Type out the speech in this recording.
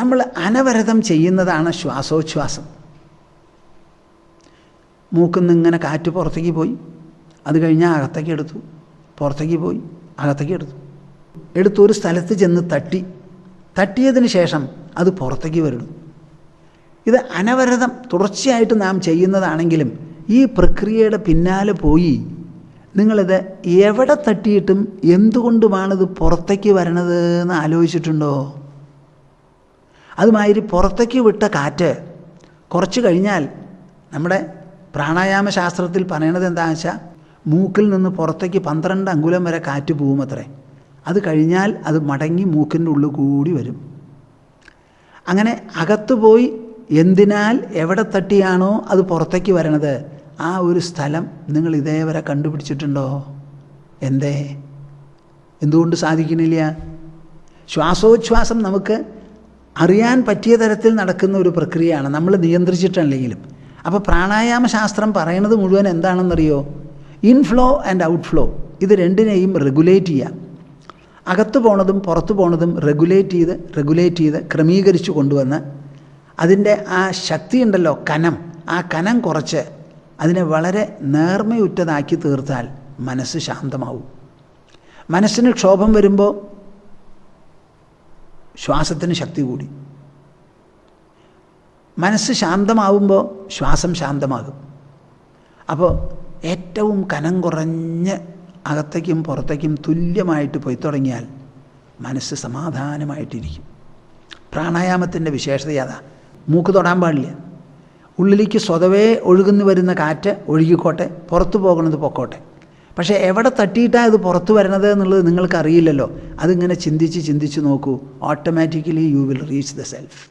നമ്മൾ അനവരതം ചെയ്യുന്നതാണ് ശ്വാസോച്ഛ്വാസം. മൂക്കുന്ന് ഇങ്ങനെ കാറ്റ് പുറത്തേക്ക് പോയി. അത് കഴിഞ്ഞാൽ അകത്തേക്ക് എടുത്തു. പുറത്തേക്ക് പോയി. അകത്തേക്ക് എടുത്തു. എടുത്തു ഒരു സ്ഥലത്ത് ചെന്ന് തട്ടി. തട്ടിയതിന് ശേഷം അത് പുറത്തേക്ക് വരുന്നു. ഇത് അനവരതം തുടർച്ചയായിട്ട് നാം ചെയ്യുന്നതാണെങ്കിലും ഈ പ്രക്രിയയുടെ പിന്നാലെ പോയി നിങ്ങളിത് എവിടെ തട്ടിയിട്ടും എന്തുകൊണ്ടുമാണിത് പുറത്തേക്ക് വരണത് എന്ന് ആലോചിച്ചിട്ടുണ്ടോ? അതുമാതിരി പുറത്തേക്ക് വിട്ട കാറ്റ് കുറച്ച് കഴിഞ്ഞാൽ നമ്മുടെ പ്രാണായാമ ശാസ്ത്രത്തിൽ പറയണത് എന്താണെന്ന് വെച്ചാൽ മൂക്കിൽ നിന്ന് പുറത്തേക്ക് പന്ത്രണ്ട് അങ്കുലം വരെ കാറ്റ് പോവുമത്രേ അത് കഴിഞ്ഞാൽ അത് മടങ്ങി മൂക്കിന്റെ ഉള്ളിൽ കൂടി വരും. അങ്ങനെ അകത്തു പോയി എന്തിനാൽ എവിടെ തട്ടിയാണോ അത് പുറത്തേക്ക് വരണത്? ആ ഒരു സ്ഥലം നിങ്ങൾ ഇതേവരെ കണ്ടുപിടിച്ചിട്ടുണ്ടോ? എന്തേ? എന്തുകൊണ്ട് സാധിക്കുന്നില്ല? ശ്വാസോച്ഛ്വാസം നമുക്ക് അറിയാൻ പറ്റിയ തരത്തിൽ നടക്കുന്ന ഒരു പ്രക്രിയയാണ്. നമ്മൾ നിയന്ത്രിച്ചിട്ടല്ലെങ്കിലും. അപ്പോൾ പ്രാണായാമ ശാസ്ത്രം പറയുന്നത് മുഴുവൻ എന്താണെന്നറിയോ? ഇൻഫ്ലോ ആൻഡ് ഔട്ട്ഫ്ലോ ഇത് രണ്ടിനെയും റെഗുലേറ്റ് ചെയ്യാം. അകത്ത് പോണതും പുറത്തു പോണതും റെഗുലേറ്റ് ചെയ്ത് റെഗുലേറ്റ് ചെയ്ത് ക്രമീകരിച്ച് കൊണ്ടുവന്ന് അതിന്റെ ആ ശക്തി ഉണ്ടല്ലോ കനം. ആ കനം കുറച്ച് അതിനെ വളരെ നേർമയുറ്റതാക്കി തീർത്താൽ മനസ്സ് ശാന്തമാവും. മനസ്സിന് ക്ഷോഭം വരുമ്പോൾ ശ്വാസത്തിന് ശക്തി കൂടി. മനസ്സ് ശാന്തമാവുമ്പോൾ ശ്വാസം ശാന്തമാകും. അപ്പോൾ ഏറ്റവും കനം കുറഞ്ഞ് അകത്തേക്കും പുറത്തേക്കും തുല്യമായിട്ട് പോയി തുടങ്ങിയാൽ മനസ്സ് സമാധാനമായിട്ടിരിക്കും. പ്രാണായാമത്തിന്റെ വിശേഷത അതാ. മൂക്ക് തൊടാൻ പാടില്ല. ഉള്ളിലേക്ക് സ്വതവേ ഒഴുകുന്നു വരുന്ന കാറ്റ് ഒഴുകിക്കോട്ടെ പുറത്തു പോകുന്നത് പൊക്കോട്ടെ. പക്ഷേ എവിടെ തട്ടിയിട്ടാണ് ഇത് പുറത്തു വരണത് എന്നുള്ളത് നിങ്ങൾക്കറിയില്ലല്ലോ. അതിങ്ങനെ ചിന്തിച്ച് ചിന്തിച്ച് നോക്കൂ. Automatically you will reach the self